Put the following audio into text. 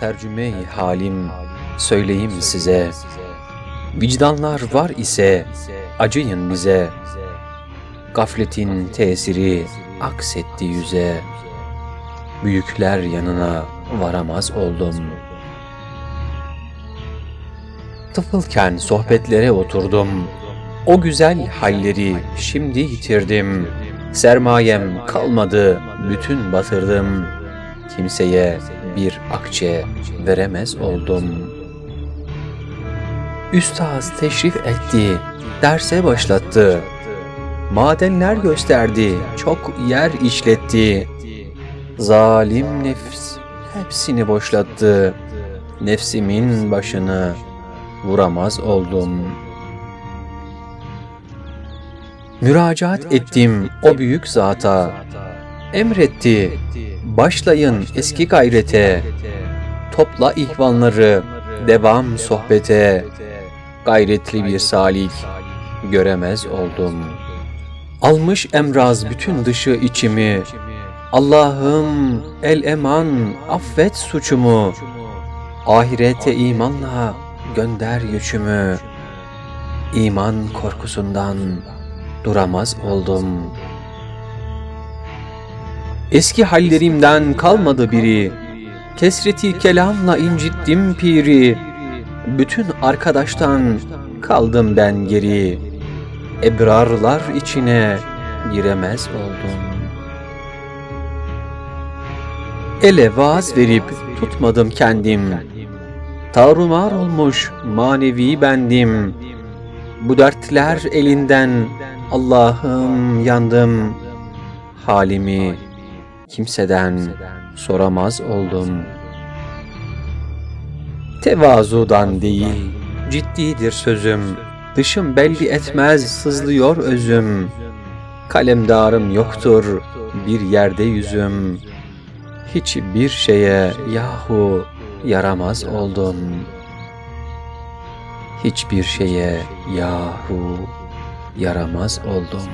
tercüme halim söyleyeyim size. Vicdanlar var ise acıyın bize. Gafletin tesiri aksetti yüze. Büyükler yanına varamaz oldum. Tıfılken sohbetlere oturdum. O güzel halleri şimdi yitirdim. Sermayem kalmadı, bütün batırdım. Kimseye bir akçe veremez oldum. Üstaz teşrif etti, derse başlattı. Madenler gösterdi, çok yer işletti. Zalim nefs hepsini boşlattı. Nefsimin başını vuramaz oldum. Müracaat ettim o büyük zata. Emretti, başlayın eski gayrete. Topla ihvanları, devam sohbete. Gayretli bir salik göremez oldum. Almış emraz bütün dışı içimi. Allah'ım el eman affet suçumu. Ahirete imanla gönder gücümü. İman korkusundan duramaz oldum. Eski hallerimden kalmadı biri. Kesreti kelamla incittim piri. Bütün arkadaştan kaldım ben geri. Ebrarlar içine giremez oldum. Ele vaaz verip tutmadım kendim. Tarumar olmuş manevi bendim. Bu dertler elinden Allah'ım yandım. Halimi kimseden soramaz oldum. Tevazudan değil, ciddidir sözüm. Dışım belli etmez, sızlıyor özüm. Kalemdarım yoktur, bir yerde yüzüm. Hiçbir şeye yahu yaramaz oldum. Hiçbir şeye yahu yaramaz oldum.